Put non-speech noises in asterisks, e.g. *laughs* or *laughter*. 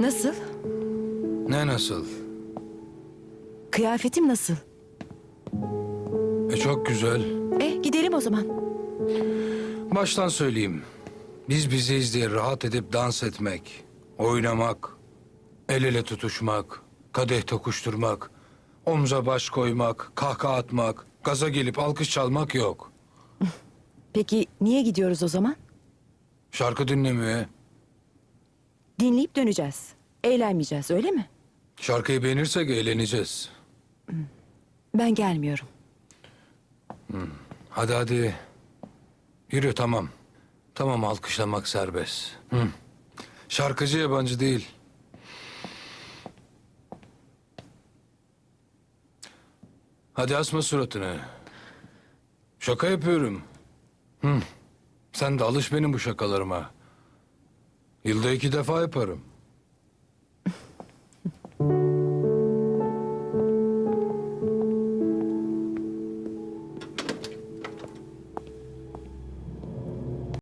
Nasıl? Ne nasıl? Kıyafetim nasıl? E çok güzel. E gidelim o zaman. Baştan söyleyeyim. Biz bizeyiz diye rahat edip dans etmek, oynamak, el ele tutuşmak, kadeh tokuşturmak, omza baş koymak, kahkaha atmak, gaza gelip alkış çalmak yok. *laughs* Peki niye gidiyoruz o zaman? Şarkı dinlemeye, Dinleyip döneceğiz. Eğlenmeyeceğiz öyle mi? şarkıyı beğenirsek eğleneceğiz. Ben gelmiyorum. Hadi hadi. Yürü tamam. Tamam alkışlamak serbest. Hı. Şarkıcı yabancı değil. Hadi asma suratını. Şaka yapıyorum. Hı. Sen de alış benim bu şakalarıma. Yılda iki defa yaparım.